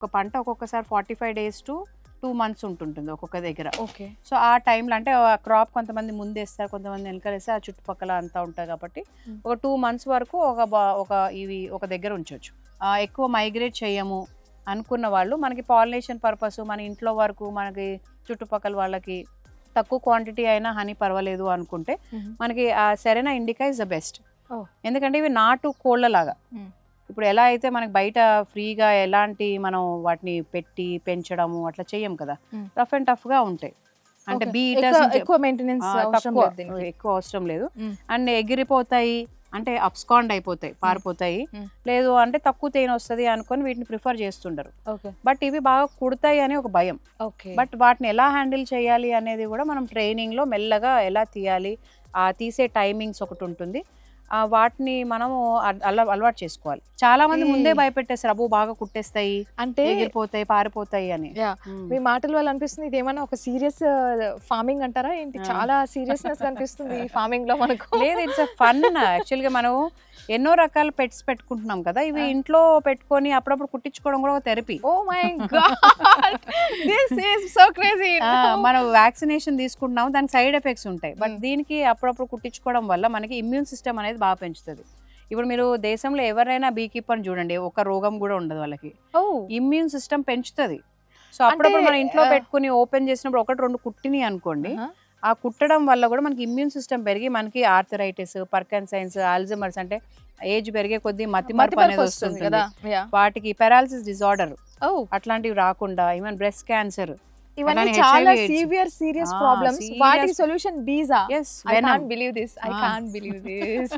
ఒక పంట ఒక్కొక్కసారి forty five days to two months ఉంటుంటుంది ఒక్కొక్క దగ్గర ఓకే సో ఆ టైంలో అంటే ఆ క్రాప్ కొంతమంది ముందేస్తారు కొంతమంది వెనకలేస్తే ఆ చుట్టుపక్కల అంతా ఉంటుంది కాబట్టి. ఒక టూ మంత్స్ వరకు ఒక ఒక ఇవి ఒక దగ్గర ఉంచవచ్చు ఎక్కువ మైగ్రేట్ చేయము అనుకున్న వాళ్ళు మనకి పాలినేషన్ పర్పస్ మన ఇంట్లో వరకు మనకి చుట్టుపక్కల వాళ్ళకి తక్కువ క్వాంటిటీ అయినా హనీ పర్వాలేదు అనుకుంటే మనకి ఆ సెరెనా ఇండికా ఇస్ ద బెస్ట్. ఎందుకంటే ఇవి నాటు కోళ్ళలాగా. ఇప్పుడు ఎలా అయితే మనకి బయట ఫ్రీగా ఎలాంటి మనం వాటిని పెట్టి పెంచడము అట్లా చెయ్యం కదా. రఫ్ అండ్ టఫ్గా ఉంటాయి. అంటే Okay. బీ ఎక్కువ- మెయింటెనెన్స్ ఎక్కువ అవసరం లేదు. అండ్ ఎగిరిపోతాయి అంటే అప్స్కాండ్ అయిపోతాయి పారిపోతాయి. లేదు అంటే తక్కువ తేనె వస్తుంది అనుకొని వీటిని ప్రిఫర్ చేస్తుండరు ఓకే. బట్ ఇవి బాగా కుడతాయి అని ఒక భయం. బట్ వాటిని ఎలా హ్యాండిల్ చేయాలి అనేది కూడా మనం ట్రైనింగ్లో మెల్లగా ఎలా తీయాలి ఆ తీసే టైమింగ్స్ ఒకటి ఉంటుంది. వాటిని మనము అల అలవాటు చేసుకోవాలి. చాలా మంది ముందే భయపెట్టేస్తారు అబ్బో బాగా కుట్టేస్తాయి అంటే ఎగిరిపోతాయి పారిపోతాయి అని. మీ మాటల వల్ల అనిపిస్తుంది ఇది ఏమైనా ఒక సీరియస్ ఫార్మింగ్ అంటారా ఏంటి. చాలా సీరియస్నెస్ కనిపిస్తుంది ఈ ఫార్మింగ్లో మనకు. లేదు ఇట్స్ ఫన్. యాక్చువల్గా మనం ఎన్నో రకాల పెట్స్ పెట్టుకుంటున్నాం కదా ఇవి. ఇంట్లో పెట్టుకొని అప్పుడప్పుడు కుట్టించుకోవడం కూడా ఒక therapy. Oh my god! This is so crazy మనం వ్యాక్సినేషన్ తీసుకుంటున్నాం దానికి సైడ్ ఎఫెక్ట్స్ ఉంటాయి. But Mm. దీనికి అప్పుడప్పుడు కుట్టించుకోవడం వల్ల మనకి ఇమ్యూన్ సిస్టమ్ అనేది బాగా పెంచుతుంది. ఇప్పుడు మీరు దేశంలో ఎవరైనా బీ కీపర్ చూడండి ఒక రోగం కూడా ఉండదు వాళ్ళకి. ఇమ్యూన్ సిస్టమ్ పెంచుతుంది. సో అప్పుడప్పుడు మన ఇంట్లో పెట్టుకుని ఓపెన్ చేసినప్పుడు ఒకటి రెండు కుట్టిని అనుకోండి ఆ కుట్టడం వల్ల కూడా మనకి ఇమ్యూన్ సిస్టమ్ పెరిగి మనకి ఆర్థరైటిస్ పర్కన్సైన్స్ ఆల్జమర్స్ అంటే ఏజ్ పెరిగే కొద్దీ మతి మార్పు అనేది వస్తుంది కదా. వాటికి పెరాలసిస్ డిజార్డర్ ఓ అట్లాంటివి రాకుండా ఈవెన్ బ్రెస్ట్ క్యాన్సర్ ఇవన్నీ చాలా. సివియర్ సీరియస్ ప్రాబ్లమ్స్ వాటి solution yes I can't believe this I. Can't believe this